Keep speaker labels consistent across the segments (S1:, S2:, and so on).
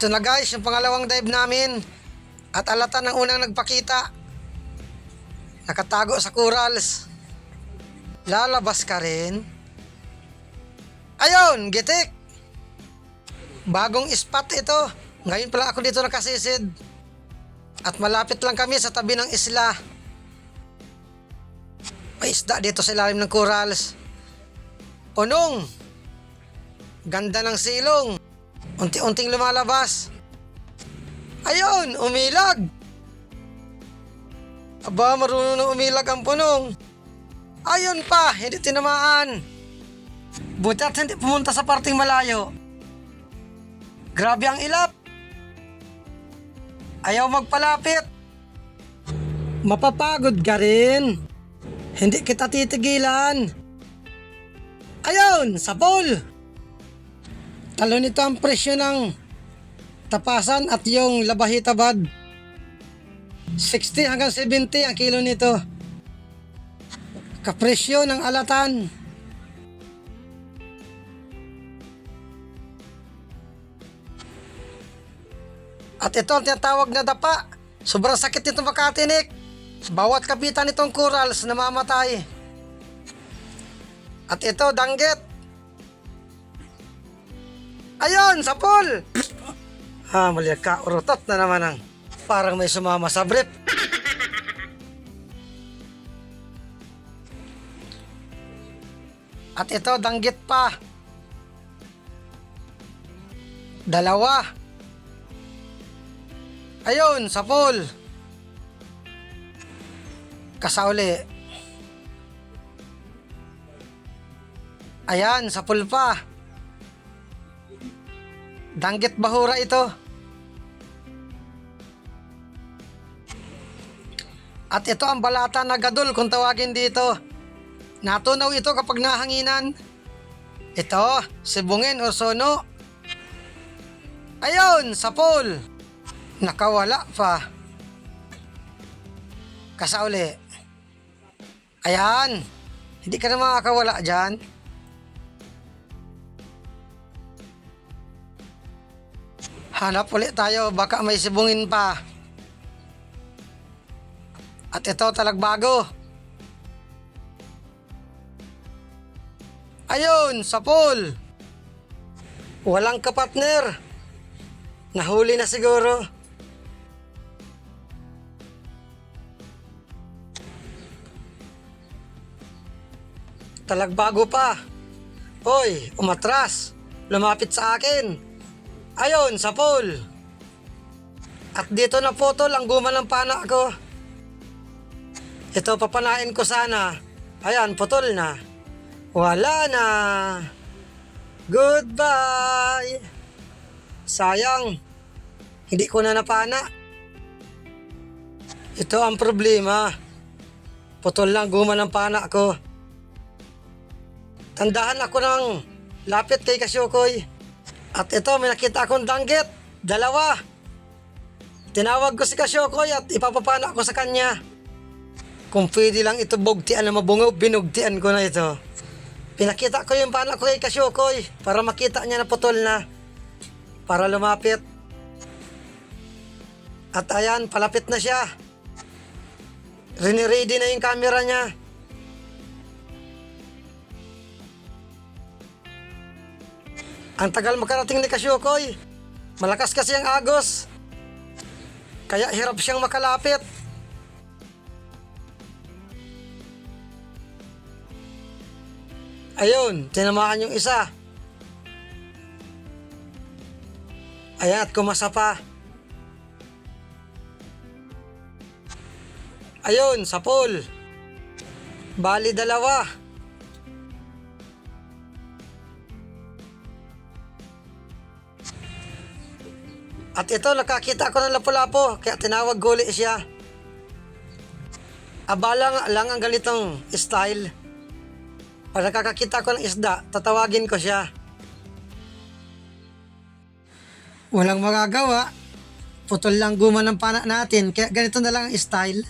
S1: Ito na guys, yung pangalawang dive namin. At alata ng unang nagpakita. Nakatago sa corals. Lalabas ka rin. Ayun, gitik. Bagong spot ito. Ngayon pala ako dito nakasisid. At malapit lang kami sa tabi ng isla. May isda dito sa ilalim ng corals. Unong. Ganda ng silong. Unti-unting lumalabas. Ayun, umilag. Aba, marunong na umilag ang punong. Ayun pa, hindi tinamaan. Buti at hindi pumunta sa parting malayo. Grabe ang ilap. Ayaw magpalapit. Mapapagod ka rin. Hindi kita titigilan. Ayun, sa pool. Talo nito ang presyo ng tapasan at yung labahita bad. 60 hanggang 70 ang kilo nito. Kapresyo ng alatan. At ito ang tinatawag na dapa. Sobrang sakit nito makatinik. Bawat kapitan nitong corals namamatay. At ito, danggit. Ayun, sa pool. Ha, mali ka. Urutot na naman ang parang may sumama sa brief. At ito, danggit pa. Dalawa. Ayun, sa pool. Kasauli. Ayan, sa pool pa. Danggit bahura ito. At ito ang balata na gadol kung tawagin dito. Natunaw ito kapag nahanginan. Ito, sibungin o sono. Ayun, sa pool. Nakawala pa. Kasauli. Ayan. Hindi ka na makakawala dyan. Hanap ulit tayo, baka may sibungin pa. At ito talagbago. Ayun, sa pool. Walang kapatner. Nahuli na siguro. Talagbago pa. Hoy, umatras. Lumapit sa akin. Ayun, sa pool. At dito na putol ang guma ng pana ko. Ito papanain ko sana. Ayan, putol na. Wala na. Goodbye. Sayang. Hindi ko na napana. Ito ang problema. Putol lang guma ng pana ko. Tandaan ako ng lapit kay Kasyokoy. At ito, may nakita akong danggit. Dalawa. Tinawag ko si Kasyokoy at ipapapana ko sa kanya. Kung pwede lang ito bugtian na mabungaw, binugtian ko na ito. Pinakita ko yung pana ko kay Kasyokoy para makita niya na putol na. Para lumapit. At ayan, palapit na siya. Rini-ready na yung camera niya. Ang tagal makarating ni Kasyokoy. Malakas kasi ang agos. Kaya hirap siyang makalapit. Ayun, tinamaan yung isa. Ayan, at kumasa pa. Ayun, sa pool. Bali dalawa. At ito, nakakita ko ng lapu-lapo, kaya tinawag guli siya. Abala lang ang ganitong style. Pag nakakakita ko ng isda, tatawagin ko siya. Walang magagawa. Putol lang guma ng pana natin, kaya ganito na lang ang style.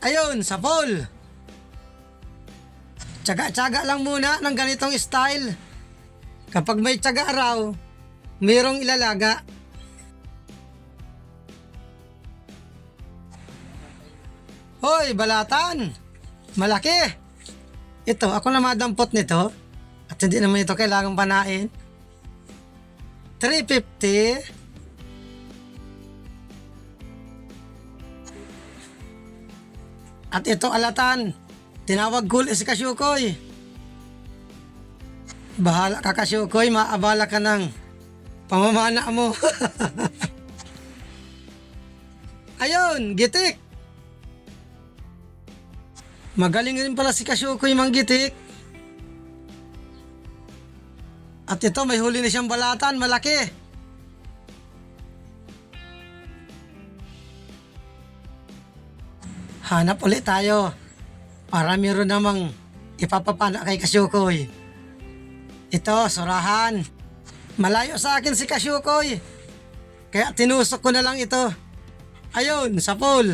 S1: Ayun, sa pool. Tsaga-tsaga lang muna ng ganitong style. Kapag may tsaga raw, mayroong ilalaga. Hoy, balatan! Malaki! Ito, ako na madampot nito. At hindi naman ito kailangang panain. 350. At ito alatan. Tinawag cool si Kasyukoy. Bahala ka Kasyukoy, maabala ka ng pamamana mo. Ayun, gitik. Magaling rin pala si Kasyukoy manggitik. At ito, may huli na siyang balatan, malaki. Hanap ulit tayo. Para meron namang ipapapana kay Kasyukoy. Ito, surahan. Malayo sa akin si Kasyukoy. Kaya tinusok ko na lang ito. Ayun, sa pool.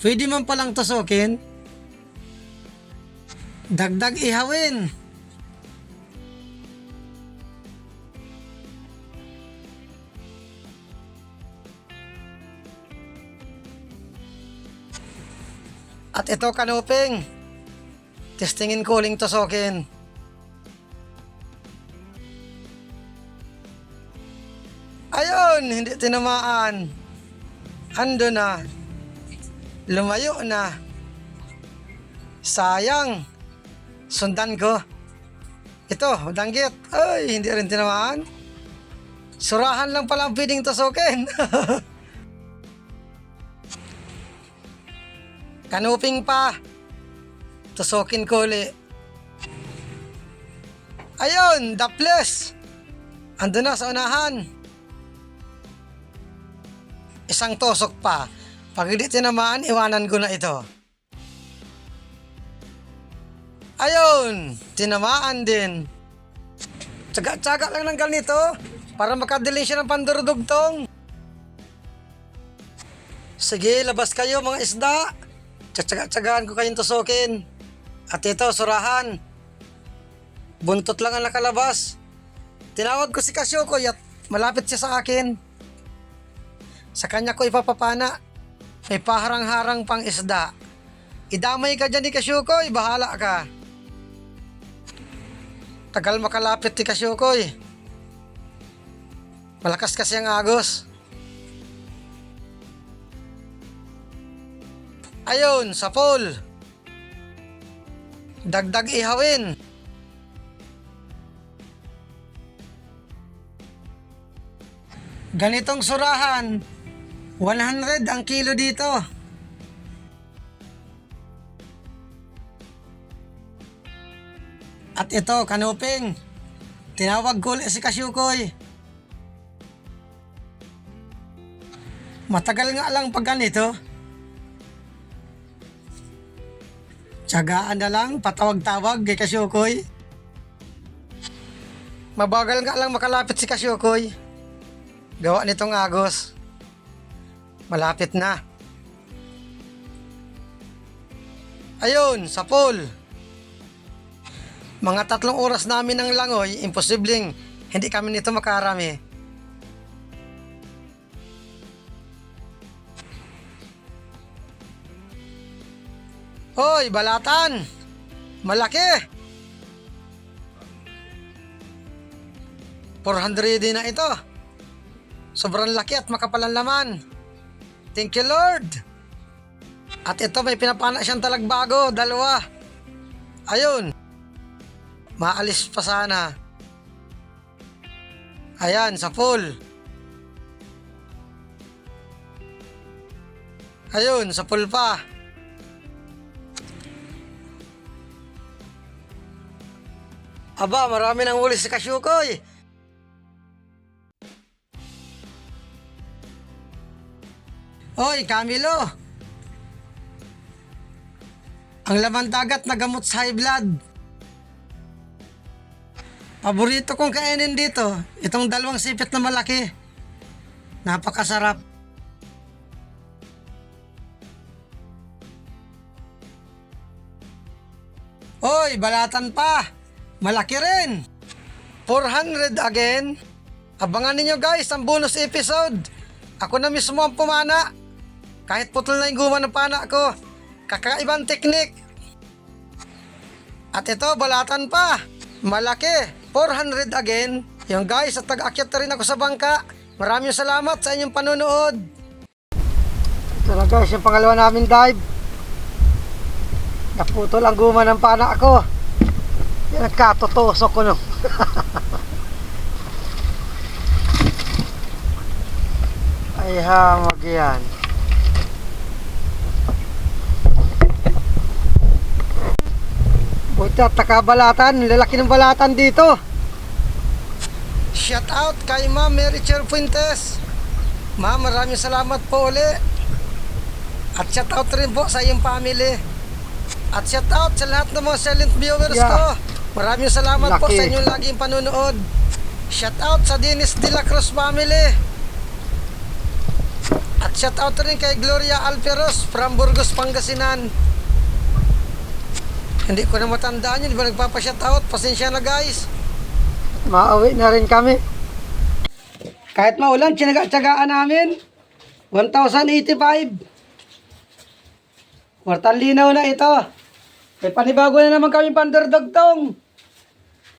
S1: Pwede man palang tusukin. Dagdag ihawin. At ito kanuping. Testingin kuling tusukin. Ayun, hindi tinamaan. Ando na. Lumayo na. Sayang. Sundan ko. Ito, danggit. Ay, hindi rin tinamaan. Surahan lang pala ang pwedeng tusukin. Kanuping pa. Tusukin ko uli. Ayun, daples. Ando na sa unahan. Isang tusok pa. Pag hindi tinamaan, iwanan ko na ito. Ayun, tinamaan din. Tsaga-tsaga lang ng ganito para makadili siya ng pandurudugtong. Sige, labas kayo mga isda. Tsatsaga-tsagaan ko kayong tusukin. At ito, surahan. Buntot lang ang nakalabas. Tinawag ko si Kasyoko at malapit siya sa akin. Sa kanya ko ipapapana. May paharang-harang pang isda. Idamay ka dyan ni Kasyukoy, bahala ka. Tagal makalapit ni Kasyukoy. Malakas kasi ang agos. Ayun, sa pool. Dagdag ihawin. Ganitong surahan, 100 ang kilo dito. At ito, kanuping. Tinawag ko si Kasyukoy. Matagal nga lang pag ganito. Tsagaan na lang, patawag-tawag kay Kasyukoy. Mabagal nga lang makalapit si Kasyukoy. Gawa nitong agos. Malapit na. Ayun, sa pool. Mga tatlong oras namin ng langoy, imposibleng hindi kami nito makarami. Hoy, balatan! Malaki! 400 din na ito. Sobrang laki at makapalang laman. Thank you, Lord. At ito may pinapana siyang talagbago, dalawa. Ayun. Maalis pa sana. Ayan, sa pool. Ayun, sa pool pa. Aba, marami nang huli si Kasyukoy. Hoy, Camilo! Ang laman dagat na gamot sa high blood. Paborito kong kainin dito, itong dalawang sipit na malaki. Napakasarap. Hoy, balatan pa! Malaki rin! 400 again. Abangan ninyo guys ang bonus episode. Ako na mismo ang pumana. Kahit putol na yung guma ng pana ko. Kakaibang teknik. At ito, balatan pa. Malaki. 400 again. Yung guys, at tag-akyat na rin ako sa bangka. Maraming salamat sa inyong panonood. Ito na guys, yung pangalawa namin dive. Naputol ang guma ng pana ko. Yan ang katotosok ko no. Ay hamag yan. Buti at nakabalatan, lalaki ng balatan dito. Shout out kay Ma'am Mary Cher Fuentes. Ma'am, maraming salamat po uli. At shout out rin po sa iyong family. At shout out sa lahat ng mga silent viewers
S2: Yeah.
S1: ko. Maraming salamat po
S2: Laki.
S1: sa inyong laging panonood. Shout out sa Dennis De La Cruz family. At shout out rin kay Gloria Alperos from Burgos, Pangasinan. Hindi ko na matandaan yun. Di ba nagpapa-shout out? Pasensya na guys. Mauwi na rin kami. Kahit maulan, tinaga-tsagaan namin. 1,085. Kwartang linaw na ito. May panibago na naman kami panderdagtong.